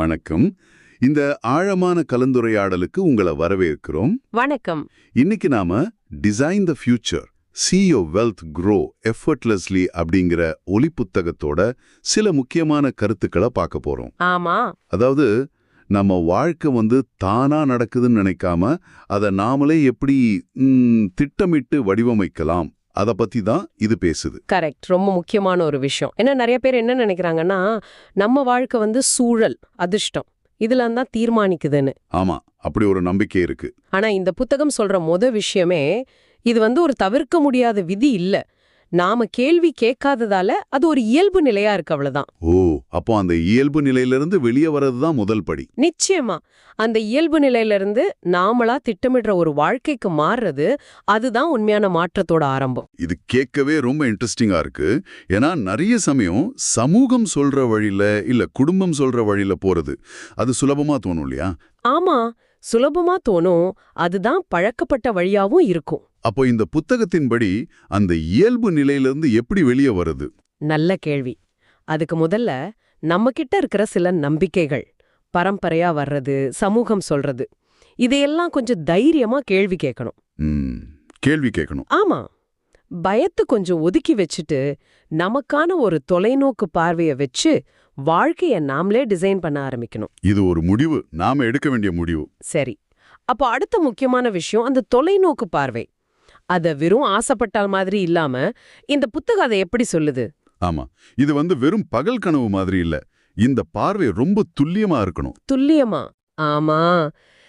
வணக்கம். இந்த ஆழமான கலந்துரையாடலுக்கு உங்களை வரவேற்கிறோம். வணக்கம். இன்னைக்கு நாம design the future your wealth grow effortlessly அப்படிங்கிற ஒலி புத்தகத்தோட சில முக்கியமான கருத்துக்களை பார்க்க போறோம். ஆமா. அதாவது நம்ம வாழ்க்கை வந்து தானா நடக்குதுன்னு நினைக்காம அதை நாமளே எப்படி திட்டமிட்டு வடிவமைக்கலாம் அத பத்தி தான் இது பேசுது. கரெக்ட் ரொம்ப முக்கியமான ஒரு விஷயம். ஏன்னா நிறைய பேர் என்ன நினைக்கிறாங்கன்னா நம்ம வாழ்க்கை வந்து சூழல் அதிர்ஷ்டம். இதுல தான் தீர்மானிக்குதுன்னு. ஆமா. அப்படி ஒரு நம்பிக்கை இருக்கு. ஆனா இந்த புத்தகம் சொல்ற முத விஷயமே இது வந்து ஒரு தவிர்க்க முடியாத விதி இல்ல. நாம கேள்வி கேட்காததால அது ஒரு இயல்பு நிலையா இருக்கு அவ்வளவுதான். ஓ அப்போ அந்த இயல்பு நிலையிலிருந்து வெளியே வர்றது தான் முதல் படி. நிச்சயமா. அந்த இயல்பு நிலையில இருந்து நாமளா திட்டமிடுற ஒரு வாழ்க்கைக்கு மாறுறது அதுதான் உண்மையான மாற்றத்தோட ஆரம்பம். இது கேட்கவே ரொம்ப இன்ட்ரெஸ்டிங்கா இருக்கு. ஏன்னா நிறைய சமயம் சமூகம் சொல்ற வழியில இல்ல குடும்பம் சொல்ற வழியில போறது அது சுலபமா தோணும் இல்லையா? ஆமா. சுலபமா தோணும். அதுதான் பழக்கப்பட்ட வழியாவும் இருக்கும். அப்போ இந்த புத்தகத்தின்படி அந்த இயல்பு நிலையிலிருந்து எப்படி வெளியே வருது? நல்ல கேள்வி. அதுக்கு முதல்ல நம்ம கிட்ட இருக்கிற சில நம்பிக்கைகள் பரம்பரையா வர்றது சமூகம் சொல்றது இதையெல்லாம் கொஞ்சம் தைரியமா கேள்வி கேட்கணும். கேள்வி கேட்கணும். ஆமா. பயத்து கொஞ்சம் ஒதுக்கி வச்சுட்டு நமக்கான ஒரு தொலைநோக்கு பார்வைய வச்சு வாழ்க்கைய நாமளே டிசைன் பண்ண ஆரம்பிக்கணும். இது ஒரு முடிவு. நாம எடுக்க வேண்டிய முடிவு. சரி. அப்போ அடுத்த முக்கியமான விஷயம் அந்த தொலைநோக்கு பார்வை. அத வெறும் ஆசைப்பட்டால் மாதிரி இல்லாம இந்த புத்தகம் அதை எப்படி சொல்லுது? ஆமா. இது வந்து வெறும் பகல் கனவு மாதிரி இல்ல. இந்த பார்வை ரொம்ப துல்லியமா இருக்கணும். துல்லியமா? ஆமா.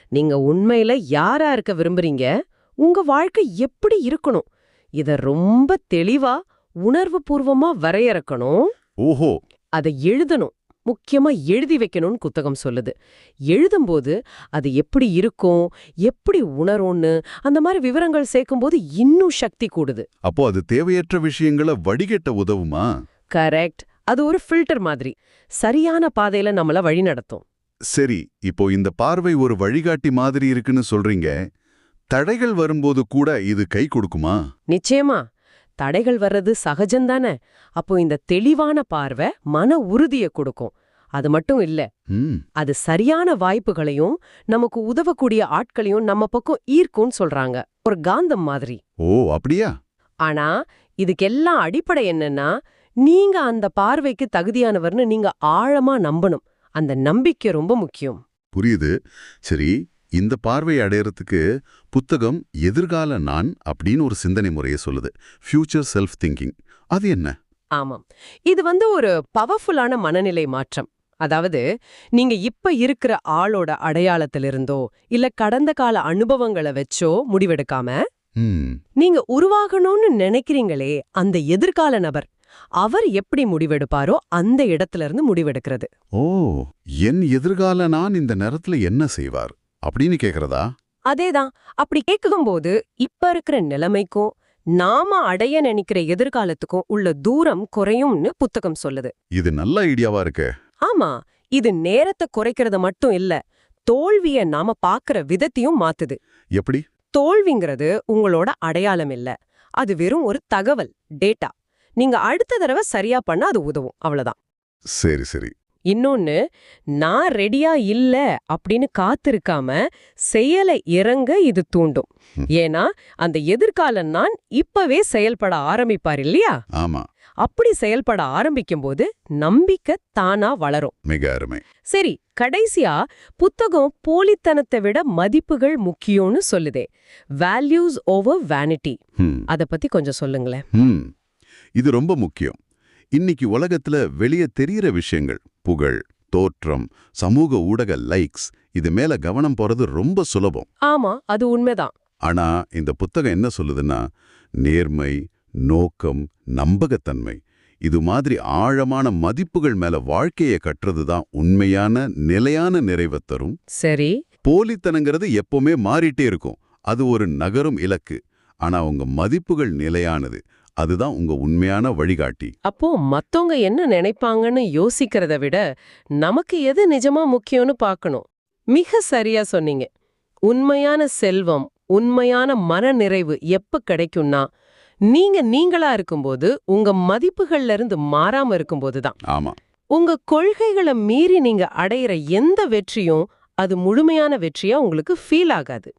நீங்க உண்மையில யாரா இருக்க விரும்புறீங்க? உங்க வாழ்க்கை எப்படி இருக்கணும்? இத ரொம்ப தெளிவா உணர்வு பூர்வமா வரையறுக்கணும். ஓஹோ. அதை எழுதணும். முக்கியமா எழுதி வைக்கணும்னு புத்தகம் சொல்லுது. எழுதும்போது அது எப்படி இருக்கும் எப்படி உணரும்னு அந்த மாதிரி விவரங்கள் சேர்க்கும்போது இன்னும் சக்தி கூடுது. அப்போ அது தேவையற்ற விஷயங்களை வடிகட்ட உதவுமா? கரெக்ட். அது ஒரு ஃபில்டர் மாதிரி. சரியான பாதையில நம்மள வழி நடத்தும். சரி இப்போ இந்த பார்வை ஒரு வழிகாட்டி மாதிரி இருக்குன்னு சொல்றீங்க. தடைகள் வரும்போது கூட இது கை கொடுக்குமா? நிச்சயமா. தடைகள் வர்றது சகஜம்தானே அப்போ இந்த தெளிவான பார்வை மன உறுதியை கொடுக்கும். அது மட்டும் இல்ல அது சரியான வாய்ப்புகளையும் நமக்கு உதவக்கூடிய ஆட்களையும் நம்ம பக்கம் ஈர்க்கும்னு சொல்றாங்க. ஒரு காந்தம் மாதிரி. ஓ அப்படியா? ஆனா இதுக்கெல்லாம் அடிப்படை என்னன்னா நீங்க அந்த பார்வைக்கு தகுதியானவர்னு நீங்க ஆழமா நம்பணும். அந்த நம்பிக்கை ரொம்ப முக்கியம். புரியுது. சரி இந்த பார்வை அடையறதுக்கு புத்தகம் எதிர்கால நான் அப்படின்னு ஒரு சிந்தனை முறையை சொல்லுது. ஃபியூச்சர் செல்ஃப் திங்கிங் அது என்ன? ஆமாம். இது வந்து ஒரு பவர்ஃபுல்லான மனநிலை மாற்றம். அதாவது நீங்க இப்ப இருக்கிற ஆளோட அடையாளத்திலிருந்தோ இல்ல கடந்த கால அனுபவங்களை வச்சோ முடிவெடுக்காம நீங்க உருவாகணும்னு நினைக்கிறீங்களே அந்த எதிர்கால நபர் அவர் எப்படி முடிவெடுப்பாரோ அந்த இடத்துல இருந்து முடிவெடுக்கிறது. ஓ என் எதிர்கால நான் இந்த நேரத்துல என்ன செய்வார்? அப்படின்னு கேக்குறதா? அதேதான். அப்படி கேட்கும்போது இப்ப இருக்கிற நிலைமைக்கும் நாம அடைய நினைக்கிற எதிர்காலத்துக்கும் உள்ள தூரம் குறையும்னு புத்தகம் சொல்லுது. இது நல்ல ஐடியாவா இருக்கு. ஆமா இது நேரத்தை குறைக்கிறது மட்டும் இல்ல தோல்விய நாம பாக்குற விதத்தையும் மாத்துது. எப்படி? தோல்விங்கிறது உங்களோட அடையாளம் இல்ல அது வெறும் ஒரு தகவல் டேட்டா நீங்க அடுத்த தடவை சரியா பண்ண அது உதவும் அவ்வளவுதான். சரி சரி. இன்னொன்னு நான் ரெடியா இல்ல அப்படின்னு காத்திருக்காம செயலை இறங்க இது தூண்டும். ஏன்னா அந்த எதிர்கால நான் இப்பவே செயல்பட ஆரம்பிப்பார் இல்லையா? ஆமா. அப்படி செயல்பட ஆரம்பிக்கும்போது நம்பிக்கை தானா வளரும். மிக அருமை. சரி கடைசியா புத்தகம் போலித்தனத்தை விட மதிப்புகள் முக்கியம்னு சொல்லுதே. வேல்யூஸ் ஓவர் வேனிட்டி அத பத்தி கொஞ்சம் சொல்லுங்களேன். இது ரொம்ப முக்கியம். இன்னைக்கு உலகத்துல வெளியே தெரியற விஷயங்கள் புகழ் தோற்றம் சமூக ஊடக லைக்ஸ் இது மேல கவனம் போறது ரொம்ப சுலபம். ஆமா அது உண்மைதான். ஆனா இந்த புத்தகம் என்ன சொல்லுதுன்னா நேர்மை நோக்கம் நம்பகத்தன்மை இது மாதிரி ஆழமான மதிப்புகள் மேல வாழ்க்கையை கட்டுறது தான் உண்மையான நிலையான நிறைவைத் தரும். சரி. போலித்தனங்கிறது எப்பவுமே மாறிட்டே இருக்கும். அது ஒரு நகரும் இலக்கு. ஆனா உங்க மதிப்புகள் நிலையானது. அதுதான் உங்க உண்மையான வழிகாட்டி. அப்போ மத்தவங்க என்ன நினைப்பாங்கன்னு யோசிக்கிறத விட நமக்கு எது நிஜமா முக்கியம்னு பார்க்கணும். மிக சரியா சொன்னீங்க. உண்மையான செல்வம் உண்மையான மனநிறைவு எப்ப கிடைக்கும்னா நீங்க நீங்களா இருக்கும்போது உங்க மதிப்புகள்ல இருந்து மாறாம இருக்கும்போது தான் ஆமா. உங்க கொள்கைகளை மீறி நீங்க அடையிற எந்த வெற்றியும் அது முழுமையான வெற்றியா உங்களுக்கு ஃபீல் ஆகாது.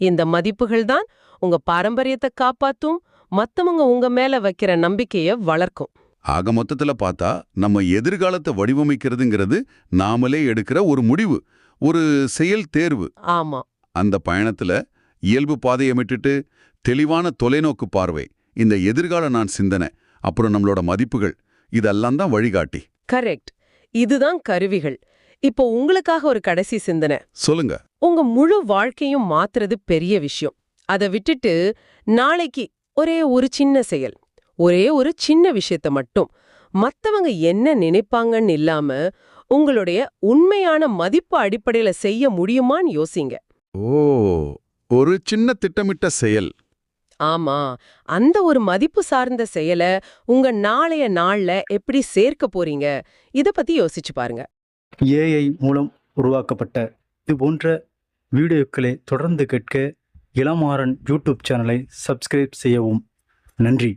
இந்த மதிப்புகள் தான் உங்க பாரம்பரியத்தை காப்பாத்தும் மத்தவங்க உங்க மேல வைக்கிற நம்பிக்கைய வளர்க்கும். ஆக மொத்தத்துல பார்த்தா நம்ம எதிர்காலத்தை வடிவமைக்கிறதுங்கிறது நாமளே எடுக்கிற ஒரு முடிவு ஒரு செயல் தேர்வு. ஆமா. அந்த பயணத்துல இயல்பு பாதையை விட்டுட்டு தெளிவான தொலைநோக்கு பார்வை இந்த எதிர்கால நான் சிந்தனை அப்புறம் நம்மளோட மதிப்புகள் இதெல்லாம் தான் வழிகாட்டி. கரெக்ட் இதுதான் கருவிகள். இப்போ உங்களுக்காக ஒரு கடைசி சிந்தனை. சொல்லுங்க. உங்க முழு வாழ்க்கையும் மாத்துறது பெரிய விஷயம். அதை விட்டுட்டு நாளைக்கு ஒரே ஒரு சின்ன செயல் ஒரே ஒரு சின்ன விஷயத்த மட்டும். மத்தவங்க என்ன நினைப்பாங்கன்னு இல்லாம உங்களுடைய உண்மையான மதிப்பு அடிப்படையில செய்ய முடியுமான்னு யோசிங்க. ஓ ஒரு சின்ன திட்டமிட்ட செயல். ஆமா அந்த ஒரு மதிப்பு சார்ந்த செயல உங்க நாளைய நாள்ல எப்படி சேர்க்க போறீங்க? இத பத்தி யோசிச்சு பாருங்க. ஏஐ மூலம் உருவாக்கப்பட்ட இது போன்ற வீடியோக்களை தொடர்ந்து கேட்க இளமாறன் யூடியூப் சேனலை சப்ஸ்கிரைப் செய்யவும். நன்றி.